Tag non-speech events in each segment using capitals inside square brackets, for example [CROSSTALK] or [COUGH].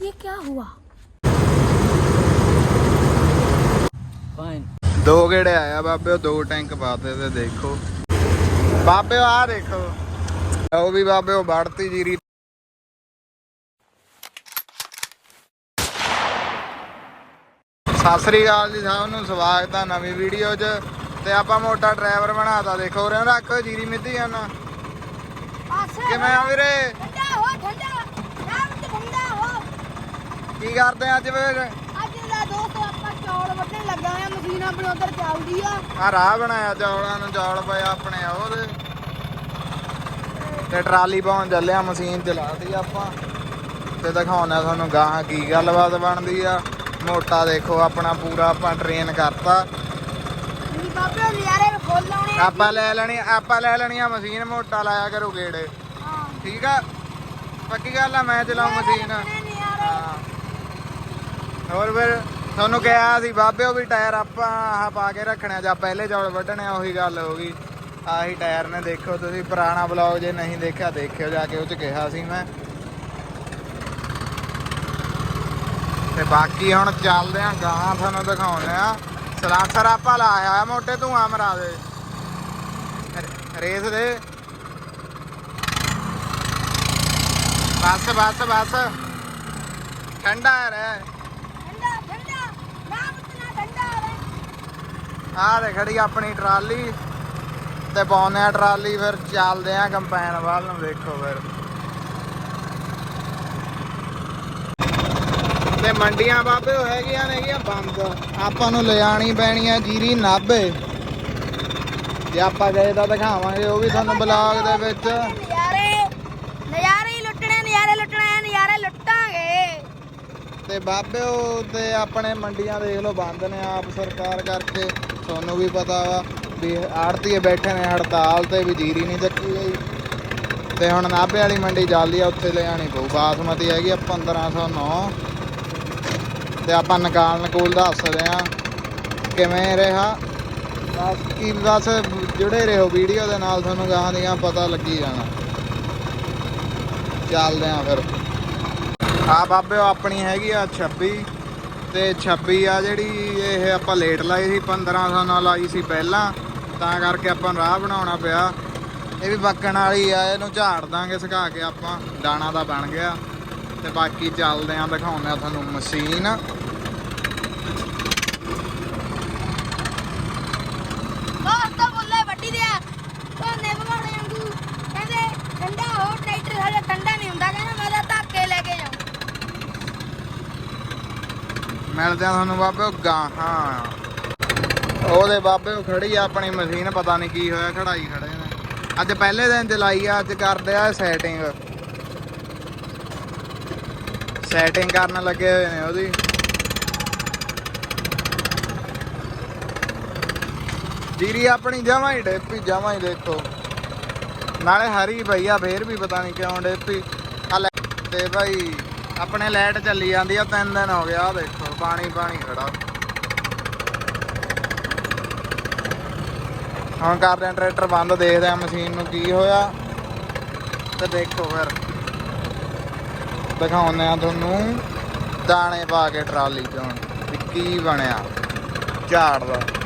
ये क्या हुआ फाइन ਦੋ ਗੇੜੇ ਆਇਆ ਬਾਬੇ ਉਹ ਦੋ ਟੈਂਕ ਪਾਤੇ ਤੇ ਦੇਖੋ ਬਾਬੇ ਆ ਦੇਖੋ ਉਹ ਵੀ ਬਾਬੇ ਉਹ ਵੜਤੀ ਜੀਰੀ ਸਤਿ ਸ੍ਰੀ ਅਕਾਲ ਜੀ ਸਭ ਨੂੰ ਸਵਾਗਤ ਹੈ ਨਵੀਂ ਵੀਡੀਓ 'ਚ ਤੇ ਆਪਾਂ ਮੋਟਾ ਡਰਾਈਵਰ ਬਣਾਤਾ ਦੇਖੋ ਉਰੇ ਰੱਖ ਜੀਰੀ ਮਿੱਧੀ ਜਾਣਾ ਕਿਵੇਂ ਆ ਵੀਰੇ ठंडा हो ठंडा राम से ठंडा हो ਕੀ ਕਰਦੇ ਆ ਅੱਜ ਫਿਰ? ਅੱਜ ਦਾ ਦੋਸਤੋ ਆਪਾਂ ਚੌਲ ਵੱਢਣ ਲੱਗਾ ਆ ਮਸ਼ੀਨ ਆਪਣੀ ਉਧਰ ਚੱਲਦੀ ਆ। ਆ ਰਾਹ ਬਣਾਇਆ ਚੌਲਾਂ ਨੂੰ ਚੌਲ ਪਏ ਆਪਣੇ ਉਹਦੇ। ਤੇ ਟਰਾਲੀ ਪਾਉਣ ਚੱਲਿਆ ਮਸ਼ੀਨ ਚਲਾਤੀ ਆਪਾਂ। ਤੇ ਦਿਖਾਉਣਾ ਤੁਹਾਨੂੰ ਗਾਹਾਂ ਕੀ ਗੱਲਬਾਤ ਬਣਦੀ ਆ। ਮੋਟਾ ਦੇਖੋ ਆਪਣਾ ਪੂਰਾ ਆਪਾਂ ਟ੍ਰੇਨ ਕਰਤਾ। ਬਾਬੇ ਫੁੱਲ ਆ। ਆਪਾਂ ਲੈ ਲੈਣੀ ਆਪਾਂ ਲੈ ਲੈਣੀ ਆ ਮਸ਼ੀਨ ਮੋਟਾ ਲਾਇਆ ਕਰੂ ਗੇੜੇ। ਹਾਂ। ਠੀਕ ਆ? ਪੱਕੀ ਗੱਲ ਆ ਮੈਂ ਚਲਾਉ ਮਸ਼ੀਨ। ਹੋਰ ਫਿਰ ਤੁਹਾਨੂੰ ਕਿਹਾ ਸੀ, ਬਾਬਿਓ ਵੀ ਟਾਇਰ ਆਪਾਂ ਆਹ ਪਾ ਕੇ ਰੱਖਣਾ ਜਾਂ ਪਹਿਲੇ ਚੌਲ ਵੱਢਣੇ ਆ, ਉਹੀ ਗੱਲ ਹੋ ਗਈ। ਆਹੀ ਟਾਇਰ ਨੇ ਦੇਖੋ ਤੁਸੀਂ, ਪੁਰਾਣਾ ਬਲੌਗ ਜੇ ਨਹੀਂ ਦੇਖਿਆ, ਦੇਖਿਓ ਜਾ ਕੇ, ਉਹ ਚ ਕਿਹਾ ਸੀ ਮੈਂ। ਤੇ ਬਾਕੀ ਹੁਣ ਚੱਲਦੇ ਆਂ ਗਾਂ ਤੁਹਾਨੂੰ ਦਿਖਾਉਂਦੇ ਆ। ਸਲਾਸਰ ਆਪਾਂ ਲਾਇਆ ਆ ਮੋਟੇ ਧੂਆਂ ਮਰਾ ਦੇ। ਰੇਸ ਦੇ। ਬਸ ਬਸ ਬਸ। ਠੰਡਾ ਰਹਿ ਠੰਡਾ ਠੰਡਾ ਰਾਮ ਇਤਨਾ ਠੰਡਾ ਹੈ ਆਹ ਦੇ ਖੜੀ ਆਪਣੀ ਟਰਾਲੀ ਤੇ ਪਾਉਂਦੇ ਆ ਟਰਾਲੀ ਫਿਰ ਚੱਲਦੇ ਆ ਕੰਪੈਨ ਵੱਲ ਨੂੰ ਦੇਖੋ ਫਿਰ। ਤੇ ਮੰਡੀਆਂ ਬਾਬੇ ਹੈਗੀਆਂ ਨੇਗੀਆਂ ਬੰਦ। ਆਪਾਂ ਨੂੰ ਲਿਜਾਣੀ ਪੈਣੀ ਆ ਜੀਰੀ ਨਾਭੇ ਜੇ ਆਪਾਂ ਗਏ ਤਾਂ ਦਿਖਾਵਾਂਗੇ ਉਹ ਵੀ ਤੁਹਾਨੂੰ ਬਲੌਗ ਦੇ ਵਿੱਚ। ਨਜ਼ਾਰੇ ਨਜ਼ਾਰੇ ਲੁੱਟਣੇ ਨਜ਼ਾਰੇ ਲੁੱਟਣੇ ਨਜ਼ਾਰੇ ਲੁੱਟਾਂਗੇ। ਤੇ ਬਾਬੇ ਉਹ ਤੇ ਆਪਣੇ ਮੰਡੀਆਂ ਦੇਖ ਲਓ ਬੰਦ ਨੇ ਆਪ ਸਰਕਾਰ ਕਰਕੇ। ਤੁਹਾਨੂੰ ਵੀ ਪਤਾ ਵਾ ਵੀ ਆੜਤੀਏ ਬੈਠੇ ਨੇ, ਹੜਤਾਲ ਤੇ ਵੀ ਜੀਰੀ ਨਹੀਂ ਚੱਕੀ ਗਈ ਤੇ ਹੁਣ ਨਾਭੇ ਵਾਲੀ ਮੰਡੀ ਜਾਲੀ ਆ, ਉੱਥੇ ਲਿਆਣੀ ਪਊ। ਬਾਸਮਤੀ ਹੈਗੀ ਆ 1509 ਤੇ ਆਪਾਂ ਨਿਕਾਲ ਨਕੂਲ ਦੱਸਦੇ ਆ ਕਿਵੇਂ ਰਿਹਾ? ਬਸ ਕੀ, ਬਸ ਜੁੜੇ ਰਹੋ ਵੀਡੀਓ ਦੇ ਨਾਲ, ਤੁਹਾਨੂੰ ਗਾਹਾਂ ਦੀਆਂ ਪਤਾ ਲੱਗੀ ਜਾਣਾ। ਚੱਲਦੇ ਆ ਫਿਰ। ਆ ਬਾਬੇ, ਉਹ ਆਪਣੀ ਹੈਗੀ ਆ 26 ਤੇ 26 ਆ ਜਿਹੜੀ ਇਹ ਆਪਾਂ ਲੇਟ ਲਾਈ ਸੀ 1500 ਨਾਲ ਲਾਈ ਸੀ ਪਹਿਲਾਂ, ਤਾਂ ਕਰਕੇ ਆਪਾਂ ਨੂੰ ਰਾਹ ਬਣਾਉਣਾ ਪਿਆ। ਇਹ ਵੀ ਪੱਕਣ ਵਾਲੀ ਆ, ਇਹਨੂੰ ਝਾੜ ਦਾਂਗੇ, ਸੁਕਾ ਕੇ ਆਪਾਂ, ਦਾਣਾ ਦਾ ਬਣ ਗਿਆ। ਤੇ ਬਾਕੀ ਚੱਲਦੇ ਆਂ, ਦਿਖਾਉਂਦੇ ਆ ਤੁਹਾਨੂੰ ਮਸ਼ੀਨ ਦੋਸਤੋ ਬੁੱਲੇ ਵੱਡੀ ਦਿਆ ਧੋਨੇ ਵਗਾਉਣੇ ਵਾਂਗੂ ਕਹਿੰਦੇ ਠੰਡਾ ਹੋ ਟਰੈਕਟਰ ਸਾਡਾ ਠੰਡਾ ਨਹੀਂ ਹੁੰਦਾ ਕਹਿੰਦਾ ਮੈਂ ਤਾਂ ਧੱਕੇ ਲੈ ਕੇ ਜਾਉਂ ਮਿਲਦੇ ਆ ਤੁਹਾਨੂੰ ਬਾਬੇ ਗਾਹਾਂ ਉਹਦੇ ਬਾਬੇ ਉਹ ਖੜੀ ਆ ਆਪਣੀ ਮਸ਼ੀਨ, ਪਤਾ ਨਹੀਂ ਕੀ ਹੋਇਆ, ਖੜਾਈ ਖੜੇ ਨੇ। ਅੱਜ ਪਹਿਲੇ ਦਿਨ ਚਲਾਈ ਆ, ਅੱਜ ਕਰਦੇ ਆ ਸੈਟਿੰਗ ਸੈਟਿੰਗ ਕਰਨ ਲੱਗੇ ਹੋਏ ਨੇ ਉਹਦੀ। ਜੀਰੀ ਆਪਣੀ ਜਮਾਂ ਹੀ ਡੇਪੀ, ਜਮਾਂ ਹੀ ਦੇਖੋ। ਨਾਲੇ ਹਰੀ ਪਈ ਫੇਰ ਵੀ ਪਤਾ ਨਹੀਂ ਕਿਉਂ ਡੇਪੀ। ਆ ਲੈ, ਤੇ ਭਾਈ। ਆਪਣੇ ਲਾਈਟ ਚੱਲੀ ਜਾਂਦੀ ਆ, ਤਿੰਨ ਦਿਨ ਹੋ ਗਿਆ ਦੇਖੋ, ਪਾਣੀ ਪਾਣੀ ਖੜਾ। ਹੁਣ ਕਰਦੇ ਟਰੈਕਟਰ ਬੰਦ, ਦੇਖਦੇ ਆ ਮਸ਼ੀਨ ਨੂੰ ਕੀ ਹੋਇਆ। ਤੇ ਦੇਖੋ ਫਿਰ। ਦਿਖਾਉਂਦੇ ਆ ਤੁਹਾਨੂੰ। ਦਾਣੇ ਪਾ ਕੇ ਟਰਾਲੀ ਚੋਂ। ਕੀ ਬਣਿਆ? ਝਾੜ ਦਾ।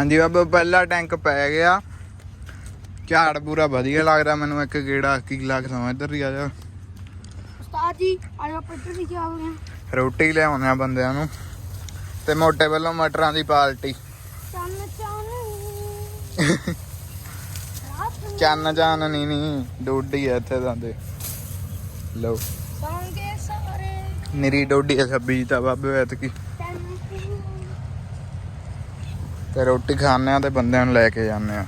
ਹਾਂਜੀ ਬਾਬਾ ਪਹਿਲਾ ਟੈਂਕ ਪੈ ਗਿਆ। ਝਾੜ ਪੂਰਾ ਵਧੀਆ ਲੱਗਦਾ ਮੈਨੂੰ ਇੱਕ ਗੇੜਾ ਕੀ ਲੱਗ ਸਮਾਂ ਇੱਧਰ ਹੀ ਆ ਜਾ। ਉਸਤਾਦ ਜੀ ਅੱਜ ਆਪਾਂ ਇੱਧਰ ਵੀ ਜਾ ਗਏ ਹਾਂ। ਰੋਟੀ ਲਿਆਉਂਦੇ ਆ ਬੰਦਿਆਂ ਨੂੰ ਤੇ ਮੋਟੇ ਵੱਲੋਂ ਮਟਰਾਂ ਦੀ ਪਾਰਟੀ ਚੰਨ ਚੰਨ ਚੰਨ ਚਾਨ ਨਹੀਂ ਨਹੀਂ ਡੋਡੀ ਆ ਇੱਥੇ ਜਾਂਦੇ ਲਓ। ਸੌਂਗੇ ਸਾਰੇ। ਨਿਰੀ ਡੋਡੀ ਆ ਸਬਜ਼ੀ ਤਾਂ ਬਾਬੇ ਚੰਨ ਚੰਨ ਤੇ ਰੋਟੀ ਖਾਣੇ ਆ ਤੇ ਬੰਦਿਆਂ ਨੂੰ ਲੈ ਕੇ ਜਾਂਦੇ ਆ।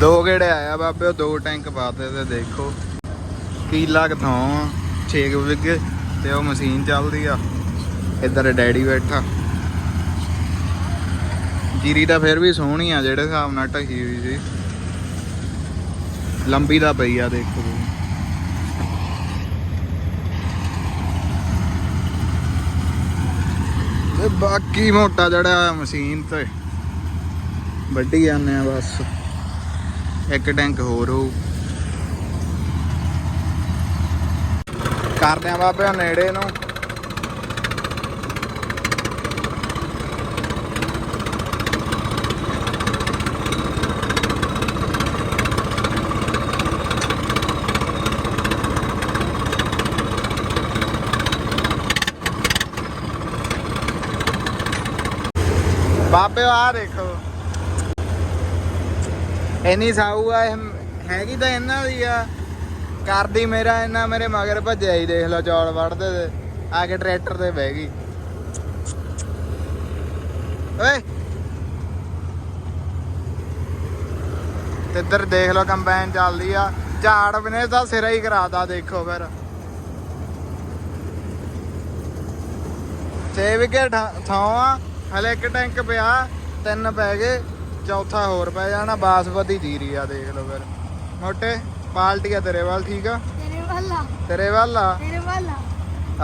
ਦੋ ਗੇੜੇ ਆਇਆ ਬਾਬੇ ਉਹ ਦੋ ਟੈਂਕ ਪਾਤੇ ਤੇ ਦੇਖੋ ਕਿੱਲਾ ਕਿਥੋਂ 6 ਵਿਗੇ ਤੇ ਉਹ ਮਸ਼ੀਨ ਚੱਲਦੀ ਆ। ਇੱਧਰ ਡੈਡੀ ਬੈਠਾ। ਜੀਰੀ ਤਾਂ ਫਿਰ ਵੀ ਸੋਹਣੀ ਆ, ਜਿਹੜੇ ਹਿਸਾਬ ਨਾਲ ਢਹੀ ਹੋਈ ਸੀ। ਲੰਬੀ ਦਾ ਪਈ ਆ, ਦੇਖੋ ਤੇ ਬਾਕੀ ਮੋਟਾ ਜਿਹੜਾ ਮਸ਼ੀਨ ਤੇ ਵੱਢੀ ਜਾਂਦੇ ਆ ਬਸ। ਇੱਕ ਟੈਂਕ ਹੋਰ ਹੋਊ। ਕਰਦੇ ਆ ਬਾਬੇ ਨੇੜੇ ਨੂੰ। ਬਾਬੇ ਆ ਦੇਖੋ। ਇੰਨੀ ਸਾਊ ਆ ਹੈਗੀ ਤਾਂ ਇਹਨਾਂ ਦੀ ਆ। ਕਰਦੀ ਮੇਰਾ ਇਹਨਾਂ ਮੇਰੇ ਮਗਰ ਭੱਜਿਆ ਹੀ ਦੇਖ ਲਓ, ਚੌਲ ਵੜਦੇ ਤੇ, ਆ ਕੇ ਟਰੈਕਟਰ ਤੇ ਬਹਿ ਗਈ। ਓਏ! ਤੇ ਇੱਧਰ ਦੇਖ ਲਓ, ਕੰਬਾਈਨ ਚੱਲਦੀ ਆ। ਝਾੜ ਬਨੇ ਤਾਂ ਸਿਰਾ ਹੀ ਕਰਾਤਾ, ਦੇਖੋ ਫਿਰ। ਛੇ ਵਿਕੇ ਥਾਂ ਆ। ਹਲੇ ਇੱਕ ਟੈਂਕ ਪਿਆ ਤਿੰਨ ਪੈ ਗਏ ਚੌਥਾ ਹੋਰ ਪੈ ਜਾਣਾ ਬਾਸਪਤੀ ਜੀਰੀ ਆ ਦੇਖ ਲਓ ਫਿਰ। ਮੋਟੇ ਪਾਲਟੀ ਆ ਤੇਰੇ ਵੱਲ ਠੀਕ ਆ? ਤੇਰੇ ਵਾਲਾ ਤੇਰੇ ਵੱਲ ਆ? ਤੇਰੇ ਵਾਲਾ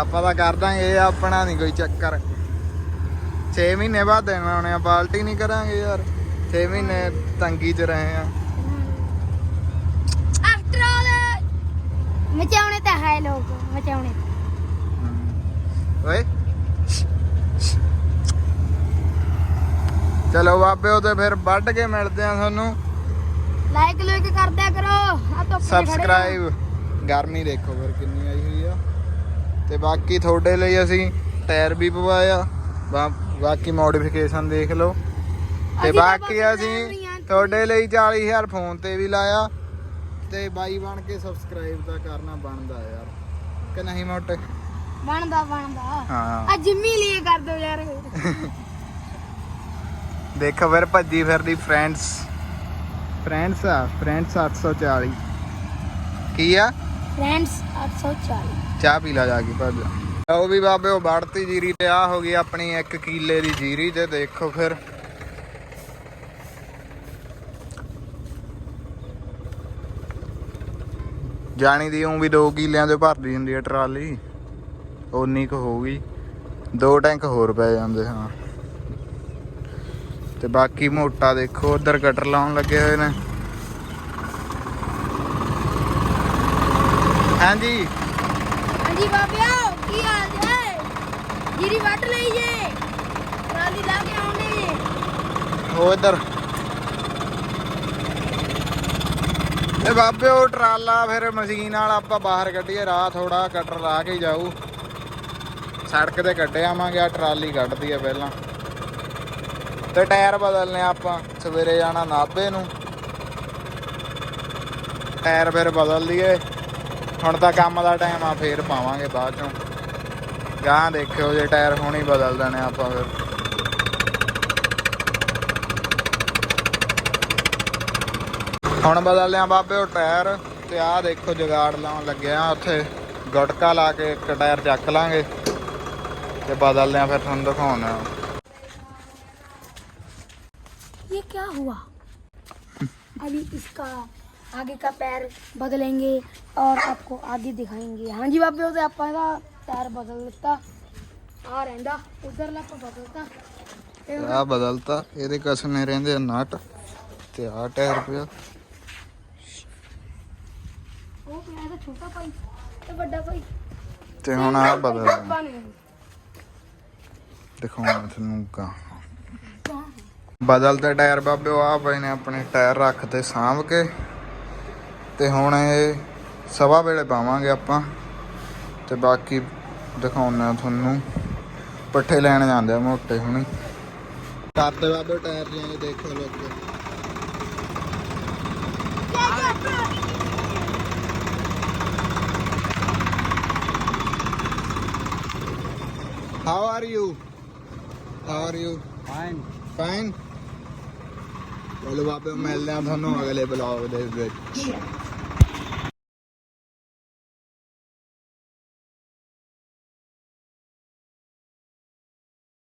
ਆਪਾਂ ਤਾਂ ਕਰ ਦਾਂਗੇ ਇਹ ਆਪਣਾ ਨਹੀਂ ਕੋਈ ਚੱਕਰ। 6 ਮਹੀਨੇ ਬਾਅਦ ਦੇਣਾ ਹੋਣੇ ਆ ਪਾਲਟੀ ਨਹੀਂ ਕਰਾਂਗੇ ਯਾਰ। 6 ਮਹੀਨੇ ਤੰਗੀ 'ਚ ਰਹੇ ਆ। ਆਫਟਰ ਆਲ ਮਚਾਉਣੇ ਤਾਂ ਹੈ ਲੋਕ ਮਚਾਉਣੇ। ਓਏ। ਚਲੋ ਬਾਬੇ ਉਹ ਤੇ ਫਿਰ ਵੱਢ ਕੇ ਮਿਲਦੇ ਆ ਤੁਹਾਨੂੰ। ਲਾਈਕ ਲੁਇਕ ਕਰਦਿਆ ਕਰੋ। ਆ ਤੋਂ ਸਬਸਕ੍ਰਾਈਬ ਗਰਮੀ ਦੇਖੋ ਫਿਰ ਕਿੰਨੀ ਆਈ ਹੋਈ ਆ। ਤੇ ਬਾਕੀ ਤੁਹਾਡੇ ਲਈ ਅਸੀਂ ਟਾਇਰ ਵੀ ਪਵਾਇਆ। ਬਾਕੀ ਮੋਡੀਫਿਕੇਸ਼ਨ ਦੇਖ ਲਓ। ਤੇ ਬਾਕੀ ਅਸੀਂ। ਤੁਹਾਡੇ ਲਈ 40000 ਫੋਨ ਤੇ ਵੀ ਲਾਇਆ। ਤੇ ਬਾਈ ਬਣ ਕੇ ਸਬਸਕ੍ਰਾਈਬ ਤਾਂ ਕਰਨਾ ਬਣਦਾ ਯਾਰ। ਕਿ ਨਹੀਂ ਮੋਟੇ? ਬਣਦਾ ਬਣਦਾ। ਹਾਂ। ਆ ਜਿੰਮੀ ਲਈ ਕਰ ਦੋ ਯਾਰ। [LAUGHS] ਦੇਖੋ ਫਿਰ ਭੱਜੀ ਫਿਰਦੀ ਫਰੈਂਡਸ। ਫਰੈਂਡਸ ਆ ਫਰੈਂਡਸ 840 ਕੀ ਆ? ਫਰੈਂਡਸ 840 ਚਾਹ ਪੀ ਲਾ ਜਾ ਕੇ ਭੱਜ ਉਹ ਵੀ ਬਾਬੇ ਉਹ ਵੜਤੀ ਜੀਰੀ ਤੇ ਆ ਹੋ ਗਈ ਆਪਣੀ 1 ਕਿੱਲੇ ਦੀ ਜੀਰੀ ਤੇ ਦੇਖੋ ਫਿਰ। ਜਾਣੀ ਦੀ ਉਹ ਵੀ 2 ਕਿੱਲਿਆਂ ਦੇ ਭਰਦੀ ਹੁੰਦੀ ਹੈ ਟਰਾਲੀ। ਉਨੀ ਕੁ ਹੋਊਗੀ। ਦੋ ਟੈਂਕ ਹੋਰ ਪੈ ਜਾਂਦੇ ਹਾਂ। ਤੇ ਬਾਕੀ ਮੋਟਾ ਦੇਖੋ ਉਧਰ ਕਟਰ ਲਾਉਣ ਲੱਗੇ ਹੋਏ ਨੇ। ਹਾਂਜੀ। ਹਾਂਜੀ ਬਾਬਿਓ ਕੀ ਹਾਲ ਜੇ? ਜੀਰੀ ਵੱਢ ਲਈ ਜੇ? ਟਰਾਲੀ ਲਾ ਕੇ ਆਉਂਦੇ ਜੇ? ਉਹ ਇੱਧਰ। ਇਹ ਬਾਬੇ ਉਹ ਟਰਾਲਾ ਫਿਰ ਮਸ਼ੀਨ ਨਾਲ ਆਪਾਂ ਬਾਹਰ ਕੱਢੀਏ ਰਾਹ ਥੋੜਾ ਕਟਰ ਲਾ ਕੇ ਜਾਊ। ਸੜਕ ਤੇ ਕੱਢੇ ਆਵਾਂਗੇ ਆ ਟਰਾਲੀ ਕੱਢਦੀ ਆ ਪਹਿਲਾਂ। ਤੇ ਟਾਇਰ ਬਦਲਨੇ ਆਪਾਂ, ਸਵੇਰੇ ਜਾਣਾ ਨਾਭੇ ਨੂੰ। ਟਾਇਰ ਫਿਰ ਬਦਲ ਲਈਏ। ਹੁਣ ਤਾਂ ਕੰਮ ਦਾ ਟਾਈਮ ਆ, ਫੇਰ ਪਾਵਾਂਗੇ ਬਾਅਦ ਚੋਂ। ਗਾਂ ਦੇਖਿਓ ਜੇ ਟਾਇਰ ਹੁਣੀ ਬਦਲ ਦੇਣੇ ਆਪਾਂ ਫਿਰ। ਹੁਣ ਬਦਲ ਲਿਆ ਬਾਬੇ ਉਹ ਟਾਇਰ, ਤੇ ਆਹ ਦੇਖੋ ਜਗਾੜ ਲਾਉਣ ਲੱਗਿਆ ਉੱਥੇ। ਗਟਕਾ ਲਾ ਕੇ ਇੱਕ ਟਾਇਰ ਚੱਕ ਲਾਂਗੇ। ਤੇ ਬਦਲ ਲਿਆ ਫਿਰ ਤੁਹਾਨੂੰ ਦਿਖਾਉਣਾ हुआ अभी इसका आगे का पैर बदलेंगे और आपको आगे दिखाएंगे हाँ जी बाबे ਉਹਦੇ ਆਪਾਂ ਇਹਦਾ ਪੈਰ ਬਦਲ ਦਿੱਤਾ ਆ ਰਹਿੰਦਾ ਉਧਰਲਾ ਆਪਾਂ ਬਦਲਤਾ ਤੇ ਹੁਣ ਆਹ ਬਦਲਤਾ ਇਹਦੇ ਕਸਨੇ ਰਹਿੰਦੇ ਆ ਨਟ ਤੇ ਆਹ ਟਾਇਰ ਪਿਆ ਉਹ ਪਿਆ ਇਹਦਾ ਛੋਟਾ ਭਾਈ ਤੇ ਵੱਡਾ ਭਾਈ ਤੇ ਹੁਣ ਆਹ ਬਦਲ ਆਪਾਂ ਨੇ ਦਿਖਾਉਣਾ ਤੁਹਾਨੂੰ ਕਾ ਕਹਾਂ ਬਦਲਤੇ ਟਾਇਰ ਬਾਬੇ ਆ ਪਏ ਨੇ ਆਪਣੇ ਟਾਇਰ ਰੱਖ ਤੇ ਸਾਂਭ ਕੇ ਤੇ ਹੁਣ ਇਹ ਸਵਾ ਵੇਲੇ ਪਾਵਾਂਗੇ ਆਪਾਂ। ਤੇ ਬਾਕੀ ਦਿਖਾਉਣਾ ਤੁਹਾਨੂੰ। ਪੱਠੇ ਲੈਣ ਜਾਂਦੇ ਆ ਮੋਟੇ ਹੁਣੀ। ਕਰਦੇ ਬਾਬੇ ਟਾਇਰ ਜਿਹਾ ਦੇਖੋ ਲੋਕ। How are you how are you Fine. Fine ਚਲੋ ਬਾਬੇ ਮਿਲਦੇ ਆ ਤੁਹਾਨੂੰ ਅਗਲੇ ਬਲੌਗ ਦੇ ਵਿੱਚ।